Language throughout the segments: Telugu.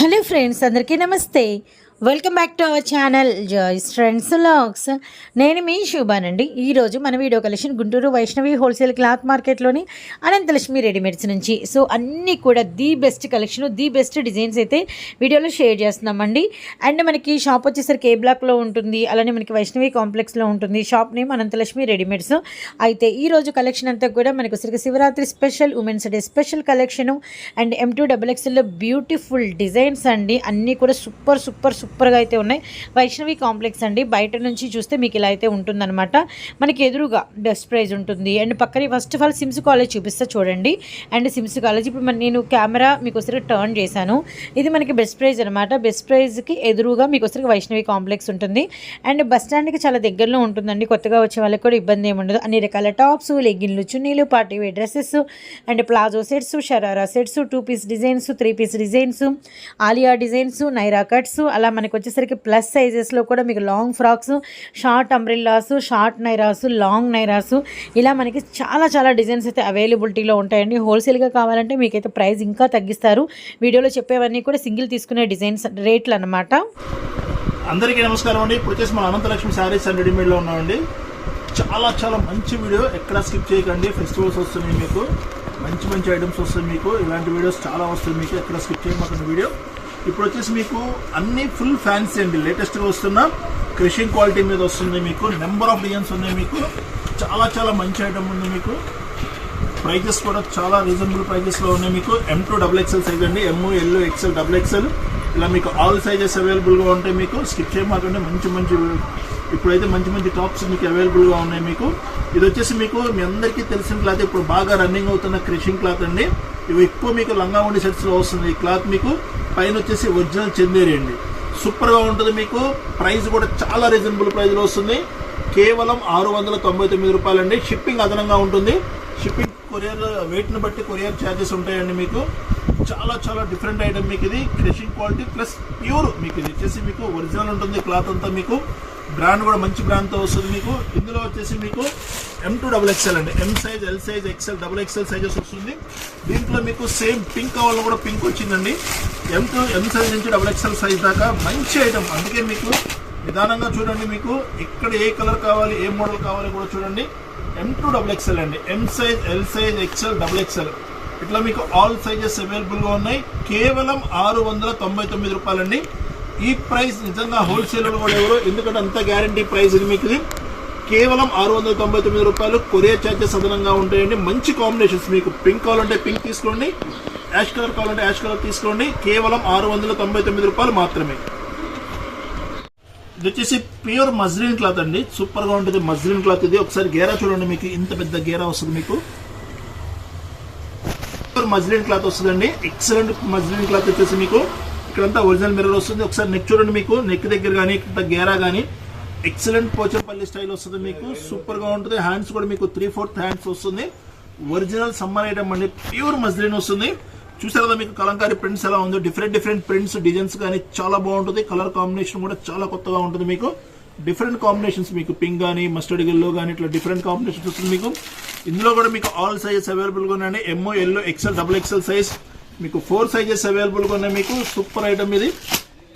హలో ఫ్రెండ్స్ అందరికీ నమస్తే. Welcome back to our channel Joy's friends logs. నేను మీ శుభానండి. ఈరోజు మన video collection Guntur Vaishnavi wholesale cloth మార్కెట్లోని Ananthalakshmi readymades నుంచి. సో అన్నీ కూడా the best collection the best designs అయితే వీడియోలో షేర్ చేస్తున్నామండి. అండ్ మనకి షాప్ వచ్చేసరికి ఏ బ్లాక్లో ఉంటుంది అలానే మనకి వైష్ణవి కాంప్లెక్స్లో ఉంటుంది. Shop name Ananthalakshmi readymades. అయితే ఈ రోజు కలెక్షన్ అంతా కూడా మనకు వచ్చరికి Shivaratri special women's day special collection. And M two double ఎక్స్ఎల్లో beautiful designs అండి. అన్నీ కూడా సూపర్ సూపర్ సూపర్ సూపర్గా అయితే ఉన్నాయి. వైష్ణవి కాంప్లెక్స్ అండి. బయట నుంచి చూస్తే మీకు ఇలా అయితే ఉంటుందన్నమాట. మనకి ఎదురుగా బెస్ట్ ప్రైజ్ ఉంటుంది. అండ్ పక్కనే first of all SIMS college చూపిస్తా చూడండి. అండ్ సిమ్స్ కాలేజ్ ఇప్పుడు నేను కెమెరా మీకు వచ్చరికి టర్న్ చేశాను. ఇది మనకి బెస్ట్ ప్రైజ్ అనమాట బెస్ట్ ప్రైజ్కి ఎదురుగా మీకు వచ్చరికి వైష్ణవి కాంప్లెక్స్ ఉంటుంది. అండ్ బస్ స్టాండ్కి చాలా దగ్గరలో ఉంటుందండి. కొత్తగా వచ్చే వాళ్ళకి కూడా ఇబ్బంది ఏమి ఉండదు. అన్ని రకాల టాప్స్ లెగ్గిన్లు చున్నీలు party wear dresses and palazzo sets sharara sets two piece designs three piece designs Alia designs Naira cuts అలా మనకు వచ్చేసరికి ప్లస్ సైజెస్లో కూడా మీకు long frocks short umbrellas short Nairas long Nairas ఇలా మనకి చాలా చాలా డిజైన్స్ అయితే అవైలబిలిటీలో ఉంటాయండి. హోల్సేల్గా కావాలంటే మీకైతే ప్రైస్ ఇంకా తగ్గిస్తారు. వీడియోలో చెప్పేవన్నీ కూడా సింగిల్ తీసుకునే డిజైన్స్ రేట్లు అనమాట అందరికీ నమస్కారం అండి. ఇప్పుడు వచ్చేసి మన అనంతలక్ష్మి శారీస్ అండ్ రెడీమేడ్లో ఉన్నామండి. చాలా చాలా మంచి వీడియో ఎక్కడ స్కిప్ చేయకండి. ఫెస్టివల్స్ వస్తున్నాయి మీకు. మంచి మంచి ఐటమ్స్ వస్తాయి మీకు. ఇలాంటి వీడియోస్ చాలా వస్తాయి మీకు. ఎక్కడ స్కిప్ చేయమాకండి వీడియో. ఇప్పుడు వచ్చేసి మీకు అన్ని ఫుల్ ఫ్యాన్సీ అండి. లేటెస్ట్గా వస్తున్న క్రిషింగ్ క్వాలిటీ మీద వస్తుంది మీకు. నెంబర్ ఆఫ్ డిజైన్స్ ఉన్నాయి మీకు. చాలా చాలా మంచి ఐటమ్ ఉంది మీకు. ప్రైజెస్ కూడా చాలా రీజనబుల్ ప్రైజెస్లో ఉన్నాయి మీకు. M to double XL size అండి. M L XL double XL ఇలా మీకు ఆల్ సైజెస్ అవైలబుల్గా ఉంటాయి మీకు. స్కిప్ చేయమాకండి. మంచి మంచి ఇప్పుడైతే మంచి మంచి టాప్స్ మీకు అవైలబుల్గా ఉన్నాయి మీకు. ఇది వచ్చేసి మీకు మీ అందరికీ తెలిసిన క్లాత్ ఇప్పుడు బాగా రన్నింగ్ అవుతున్న క్రిషింగ్ క్లాత్ అండి. ఇవి ఎక్కువ మీకు లంగా ఉండి సెట్స్లో వస్తుంది. ఈ క్లాత్ మీకు పైన వచ్చేసి ఒరిజినల్ చందేరి అండి. సూపర్గా ఉంటుంది మీకు. ప్రైస్ కూడా చాలా రీజనబుల్ ప్రైస్లో వస్తుంది. కేవలం ఆరు వందల తొంభై తొమ్మిది రూపాయలండి. షిప్పింగ్ అదనంగా ఉంటుంది. షిప్పింగ్ కొరియర్ వెయిట్ని బట్టి కొరియర్ ఛార్జెస్ ఉంటాయండి మీకు. చాలా చాలా డిఫరెంట్ ఐటమ్ మీకు ఇది. క్రషింగ్ క్వాలిటీ ప్లస్ ప్యూర్ మీకు ఇది. వచ్చేసి మీకు ఒరిజినల్ ఉంటుంది క్లాత్ అంతా మీకు. బ్రాండ్ కూడా మంచి బ్రాండ్తో వస్తుంది మీకు. ఇందులో వచ్చేసి మీకు ఎం టూ డబుల్ ఎక్స్ఎల్ అండి. M size L size XL double XL sizes వస్తుంది. దీంట్లో మీకు సేమ్ పింక్ కావాలని కూడా పింక్ వచ్చిందండి. ఎం టూ ఎం సైజ్ నుంచి డబుల్ ఎక్స్ఎల్ సైజ్ దాకా మంచి ఐటమ్ అందుకే మీకు నిదానంగా చూడండి మీకు. ఇక్కడ ఏ కలర్ కావాలి ఏ మోడల్ కావాలి కూడా చూడండి. ఎం టూ డబుల్ ఎక్స్ఎల్ అండి. M size L size XL double XL ఇట్లా మీకు ఆల్ సైజెస్ అవైలబుల్గా ఉన్నాయి. కేవలం ఆరు వందల తొంభై తొమ్మిది రూపాయలండి. ఈ ప్రైస్ నిజంగా హోల్సేల్లో కూడా ఎవరు? ఎందుకంటే అంత గ్యారంటీ ప్రైస్ ఇది మీకు ఇది. కేవలం ఆరు వందల తొంభై తొమ్మిది రూపాయలు కొరియర్ ఛార్జెస్ అదనంగా ఉంటాయండి. మంచి కాంబినేషన్స్ మీకు. పింక్ కావాలంటే పింక్ తీసుకోండి. యాష్ కలర్ కావాలంటే యాష్ కలర్ తీసుకోండి. కేవలం ఆరు వందల తొంభై తొమ్మిది రూపాయలు మాత్రమే. ఇది వచ్చేసి ప్యూర్ మజ్లిన్ క్లాత్ అండి. సూపర్గా ఉంటుంది మజ్లిన్ క్లాత్ ఇది. ఒకసారి గేరా చూడండి మీకు. ఇంత పెద్ద గేరా వస్తుంది మీకు. ప్యూర్ మజ్లిన్ క్లాత్ వస్తుందండి. ఎక్సలెంట్ మజ్లిన్ క్లాత్ వచ్చేసి మీకు. ఇక్కడంతా ఒరిజినల్ మిర్రర్ వస్తుంది. ఒకసారి నెక్ చూడండి మీకు. నెక్ దగ్గర కానీ ఇక్కడ గేరా కానీ ఎక్సలెంట్ పోచంపల్లి స్టైల్ వస్తుంది మీకు. సూపర్గా ఉంటుంది. హ్యాండ్స్ కూడా మీకు త్రీ ఫోర్త్ హ్యాండ్స్ వస్తుంది. ఒరిజినల్ సమ్మర్ ఐటమ్ అండి. ప్యూర్ మజ్లిన్ వస్తుంది. చూసారు కదా మీకు కలంకారీ ప్రింట్స్ ఎలా ఉందో? డిఫరెంట్ డిఫరెంట్ ప్రింట్స్ డిజైన్స్ కానీ చాలా బాగుంటుంది. కలర్ కాంబినేషన్ కూడా చాలా కొత్తగా ఉంటుంది మీకు. డిఫరెంట్ కాంబినేషన్స్ మీకు. పింక్ కానీ మస్టర్డ్ గిల్లో కానీ ఇట్లా డిఫరెంట్ కాంబినేషన్స్ వస్తుంది మీకు. ఇందులో కూడా మీకు ఆల్ సైజెస్ అవైలబుల్గా ఉన్నాయండి. M or L or XL double XL size మీకు ఫోర్ సైజెస్ అవైలబుల్గా ఉన్నాయి మీకు. సూపర్ ఐటమ్ ఇది.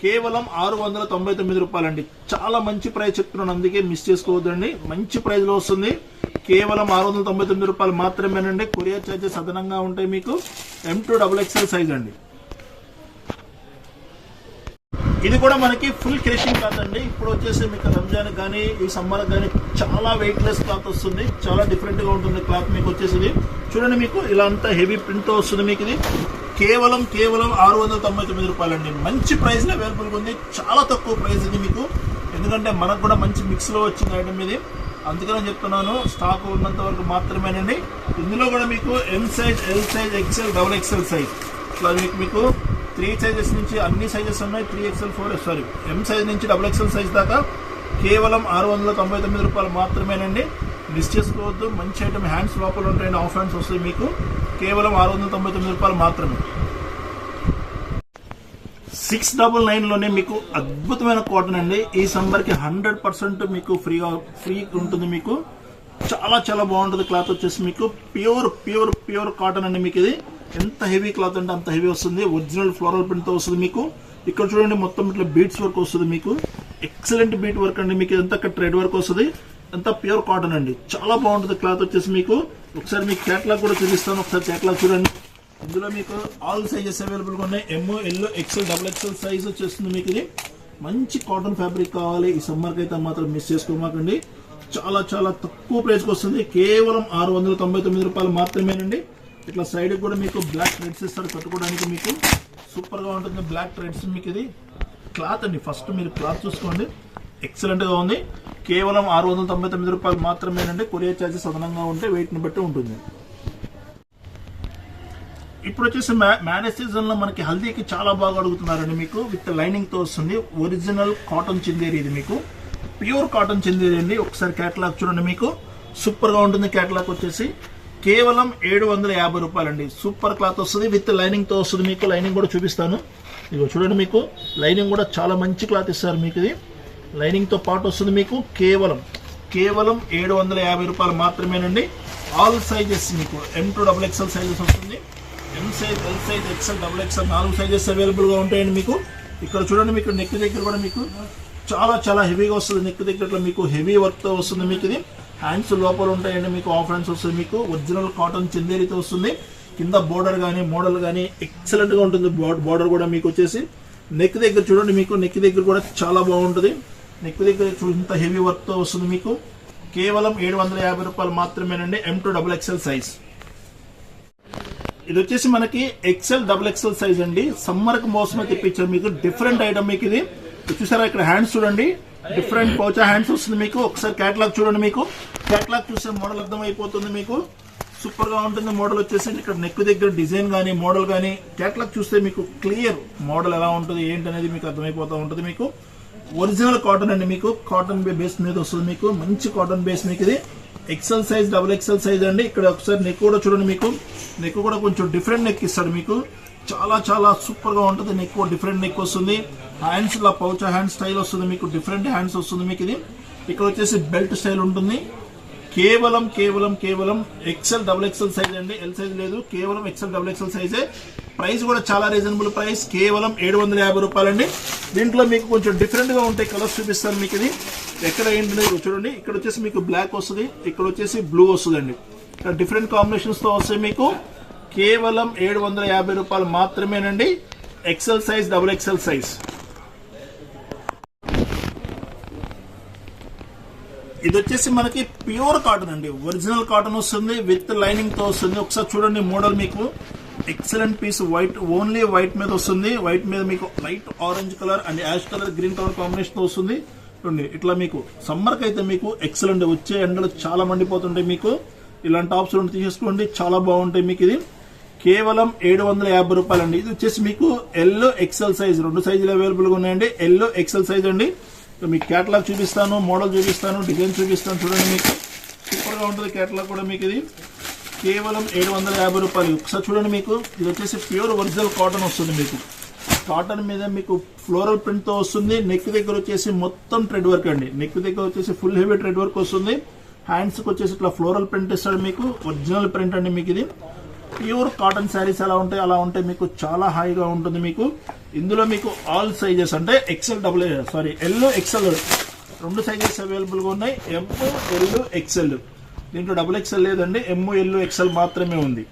కేవలం ఆరు వందల తొంభై తొమ్మిది రూపాయలండి. చాలా మంచి ప్రైస్ చెప్తున్నాను. అందుకే మిస్ చేసుకోవద్దండి. మంచి ప్రైస్లో వస్తుంది. కేవలం ఆరు వందల తొంభై తొమ్మిది రూపాయలు మాత్రమేనండి. కొరియర్ ఛార్జెస్ అదనంగా ఉంటాయి మీకు. M to double XL size అండి. ఇది కూడా మనకి ఫుల్ క్రేషింగ్ క్లాత్ అండి. ఇప్పుడు వచ్చేసి మీకు రంజాన్ కానీ ఈ సమ్మర్ కానీ చాలా వెయిట్లెస్ క్లాత్ వస్తుంది. చాలా డిఫరెంట్గా ఉంటుంది క్లాత్ మీకు వచ్చేసి చూడండి మీకు ఇలా అంతా హెవీ ప్రింట్ వస్తుంది మీకు ఇది. కేవలం కేవలం ఆరు వందల తొంభై తొమ్మిది రూపాయలండి. మంచి ప్రైస్ అవైలబుల్గా ఉంది. చాలా తక్కువ ప్రైస్ ఇది మీకు. ఎందుకంటే మనకు కూడా మంచి మిక్స్లో వచ్చింది ఐటమ్ ఇది. అందుకని చెప్తున్నాను స్టాక్ ఉన్నంత వరకు మాత్రమేనండి. ఇందులో కూడా మీకు M size L size XL double XL size ఇట్లా మీకు మీకు త్రీ సైజెస్ నుంచి అన్ని సైజెస్ ఉన్నాయి. Three XL four sorry M size నుంచి డబుల్ ఎక్స్ఎల్ సైజ్ దాకా కేవలం ఆరు వందల తొంభై తొమ్మిది రూపాయలు మాత్రమేనండి. మిస్ చేసుకోవద్దు. మంచి ఐటమ్ హ్యాండ్స్ లోపల ఉంటాయండి. ఆఫ్ హ్యాండ్స్ వస్తాయి మీకు. కేవలం ఆరు వందల తొంభై తొమ్మిది రూపాయలు మాత్రమే. సిక్స్ డబుల్ నైన్లోనే మీకు అద్భుతమైన కాటన్ అండి. ఈ సమ్మర్కి హండ్రెడ్ పర్సెంట్ మీకు ఫ్రీగా ఫ్రీ ఉంటుంది మీకు. చాలా చాలా బాగుంటుంది క్లాత్ వచ్చేసి మీకు. ప్యూర్ ప్యూర్ ప్యూర్ కాటన్ అండి మీకు ఇది. ఎంత హెవీ క్లాత్ అంటే అంత హెవీ వస్తుంది. ఒరిజినల్ ఫ్లోరల్ ప్రింట్తో వస్తుంది మీకు. ఇక్కడ చూడండి మొత్తం ఇట్లా బీట్స్ వర్క్ వస్తుంది మీకు. ఎక్సలెంట్ బీట్ వర్క్ అండి మీకు. ఇదంతా ట్రెడ్ వర్క్ వస్తుంది. అంతా ప్యూర్ కాటన్ అండి. చాలా బాగుంటుంది క్లాత్ వచ్చేసి మీకు. ఒకసారి మీకు క్యాట్లాగ్ కూడా చూపిస్తాను. ఒకసారి క్యాట్లాగ్ చూడండి. ఇందులో మీకు ఆల్ సైజెస్ అవైలబుల్గా ఉన్నాయి. M or L or XL double XL size వచ్చేస్తుంది మీకు ఇది. మంచి కాటన్ ఫ్యాబ్రిక్ కావాలి. ఈ సమ్మర్కి అయితే మాత్రం మిస్ చేసుకోమాకండి. చాలా చాలా తక్కువ ప్రైస్కి వస్తుంది. కేవలం ఆరు వందల తొంభై తొమ్మిది రూపాయలు మాత్రమేనండి. ఇట్లా సైడ్కి కూడా మీకు బ్లాక్ థ్రెడ్స్ ఇస్తారు. కట్టుకోవడానికి మీకు సూపర్గా ఉంటుంది. బ్లాక్ థ్రెడ్స్ మీకు ఇది. క్లాత్ అండి. ఫస్ట్ మీరు క్లాత్ చూసుకోండి. ఎక్సలెంట్గా ఉంది. కేవలం ఆరు వందల తొంభై తొమ్మిది రూపాయలు మాత్రమేనండి. కొరియర్ ఛార్జెస్ అదనంగా ఉంటే వెయిట్ని బట్టి ఉంటుంది. ఇప్పుడు వచ్చేసి మ్యారేజ్ సీజన్లో మనకి హల్దీకి చాలా బాగా అడుగుతున్నారండి మీకు విత్ లైనింగ్తో వస్తుంది. ఒరిజినల్ కాటన్ చిందేరి ఇది మీకు. ప్యూర్ కాటన్ చిందేరి అండి. ఒకసారి కేటలాగ్ చూడండి మీకు. సూపర్గా ఉంటుంది కేటలాగ్ వచ్చేసి. కేవలం ఏడు వందల యాభై రూపాయలండి. సూపర్ క్లాత్ వస్తుంది. విత్ లైనింగ్తో వస్తుంది మీకు. లైనింగ్ కూడా చూపిస్తాను. ఇదిగో చూడండి మీకు. లైనింగ్ కూడా చాలా మంచి క్లాత్ ఇస్తారు మీకు ఇది. లైనింగ్తో పాటు వస్తుంది మీకు కేవలం కేవలం ఏడు వందల యాభై రూపాయలు మాత్రమేనండి. ఆల్ సైజెస్ మీకు. M to double XL sizes వస్తుంది. M size L size XL double XL నాలుగు సైజెస్ అవైలబుల్గా ఉంటాయండి మీకు. ఇక్కడ చూడండి మీకు నెక్ దగ్గర కూడా మీకు చాలా చాలా హెవీగా వస్తుంది. నెక్ దగ్గర ఇట్లా మీకు హెవీ వర్క్తో వస్తుంది మీకు ఇది. హ్యాండ్స్ లోపల ఉంటాయండి మీకు ఆఫ్ హ్యాండ్స్ వస్తుంది మీకు. ఒరిజినల్ కాటన్ చందేరితో వస్తుంది. కింద బోర్డర్ కానీ మోడల్ కానీ ఎక్సలెంట్గా ఉంటుంది. బోర్డర్ కూడా మీకు వచ్చేసి. నెక్ దగ్గర చూడండి మీకు నెక్ దగ్గర కూడా చాలా బాగుంటుంది. నెక్ దగ్గర ఇంత హెవీ వర్క్తో వస్తుంది మీకు. కేవలం ఏడు వందల యాభై రూపాయలు మాత్రమేనండి. M to double XL size ఇది వచ్చేసి మనకి ఎక్సెల్ డబుల్ ఎక్సెల్ సైజ్ అండి. సమ్మర్కి మోసమే తెప్పించారు మీకు డిఫరెంట్ ఐటమ్ మీకు ఇది. చూసారా ఇక్కడ హ్యాండ్స్ చూడండి. డిఫరెంట్ పోచా హ్యాండ్స్ వస్తుంది మీకు. ఒకసారి క్యాటలాగ్ చూడండి మీకు. కేటలాగ్ చూస్తే మోడల్ అర్థం అయిపోతుంది మీకు. సూపర్గా ఉంటుంది మోడల్ వచ్చేసి ఇక్కడ నెక్ దగ్గర డిజైన్ కానీ మోడల్ కానీ క్యాటలాగ్ చూస్తే మీకు క్లియర్ మోడల్ ఎలా ఉంటుంది ఏంటి అనేది మీకు అర్థమైపోతూ ఉంటుంది మీకు. ఒరిజినల్ కాటన్ అండి మీకు. కాటన్ బేస్ మీద వస్తుంది మీకు. మంచి కాటన్ బేస్ మీకు ఇది. XL size double XL size అండి. ఇక్కడ ఒకసారి నెక్ కూడా చూడండి మీకు. నెక్ కూడా కొంచెం డిఫరెంట్ నెక్ ఇస్తాడు మీకు. చాలా చాలా సూపర్గా ఉంటుంది. నెక్ డిఫరెంట్ నెక్ వస్తుంది. హ్యాండ్స్ ఇలా పౌచ్ హ్యాండ్ స్టైల్ వస్తుంది మీకు. డిఫరెంట్ హ్యాండ్స్ వస్తుంది మీకు ఇది. ఇక్కడ వచ్చేసి బెల్ట్ స్టైల్ ఉంటుంది. కేవలం కేవలం కేవలం ఎక్సెల్ డబుల్ ఎక్సెల్ సైజ్ అండి. ఎల్ సైజ్ లేదు. కేవలం ఎక్సెల్ డబుల్ ఎక్సెల్ సైజే ప్రైస్ కూడా చాలా రీజనబుల్ ప్రైస్ కేవలం ఏడు వందల యాభై రూపాయలండి. దీంట్లో మీకు కొంచెం డిఫరెంట్గా ఉంటాయి కలర్స్ చూపిస్తాను మీకు ఇది. ఎక్కడ ఏంటనేది చూడండి. ఇక్కడ వచ్చేసి మీకు బ్లాక్ వస్తుంది. ఇక్కడ వచ్చేసి బ్లూ వస్తుందండి. ఇక్కడ డిఫరెంట్ కాంబినేషన్స్తో వస్తాయి మీకు. కేవలం ఏడు వందల యాభై రూపాయలు మాత్రమేనండి. XL size double XL size ఇది వచ్చేసి మనకి ప్యూర్ కాటన్ అండి. ఒరిజినల్ కాటన్ వస్తుంది విత్ లైనింగ్తో వస్తుంది. ఒకసారి చూడండి మోడల్ మీకు. Excellent piece white only white మీద వస్తుంది. వైట్ మీద మీకు light orange colour and ash colour green colour కాంబినేషన్తో వస్తుంది. చూడండి ఇట్లా మీకు సమ్మర్ అయితే మీకు ఎక్సలెంట్ వచ్చే ఎండలు చాలా మండిపోతుంటాయి మీకు. ఇలాంటి టాప్స్ రెండు తీసేసుకోండి చాలా బాగుంటాయి మీకు ఇది. కేవలం ఏడు వందల యాభై రూపాయలు అండి ఇది వచ్చేసి మీకు ఎల్లో ఎక్సెల్ సైజ్ రెండు సైజులు అవైలబుల్గా ఉన్నాయండి. ఎల్లో ఎక్సెల్ సైజ్ అండి. మీకు క్యాటలాగ్ చూపిస్తాను మోడల్ చూపిస్తాను డిజైన్ చూపిస్తాను చూడండి మీకు. సూపర్గా ఉంటుంది క్యాటలాగ్ కూడా మీకు ఇది. కేవలం ఏడు వందల యాభై రూపాయలు. ఒకసారి చూడండి మీకు. ఇది వచ్చేసి ప్యూర్ ఒరిజినల్ కాటన్ వస్తుంది మీకు. కాటన్ మీద మీకు ఫ్లోరల్ ప్రింట్తో వస్తుంది. నెక్ దగ్గర వచ్చేసి మొత్తం ట్రెడ్ వర్క్ అండి. నెక్ దగ్గర వచ్చేసి ఫుల్ హెవీ ట్రెడ్ వర్క్ వస్తుంది. హ్యాండ్స్కి వచ్చేసి ఇట్లా ఫ్లోరల్ ప్రింట్ ఇస్తాడు మీకు. ఒరిజినల్ ప్రింట్ అండి మీకు ఇది. ప్యూర్ కాటన్ శారీస్ ఎలా ఉంటాయి అలా ఉంటే మీకు చాలా హాయిగా ఉంటుంది మీకు. ఇందులో మీకు ఆల్ సైజెస్ అంటే XL double sorry L XL రెండు సైజెస్ అవైలబుల్గా ఉన్నాయి. ఎమ్ ఎల్ ఎక్సెల్ దీంట్లో డబుల్ ఎక్సెల్ లేదండి. ఎమ్ ఎల్ ఎక్సెల్ మాత్రమే ఉంది.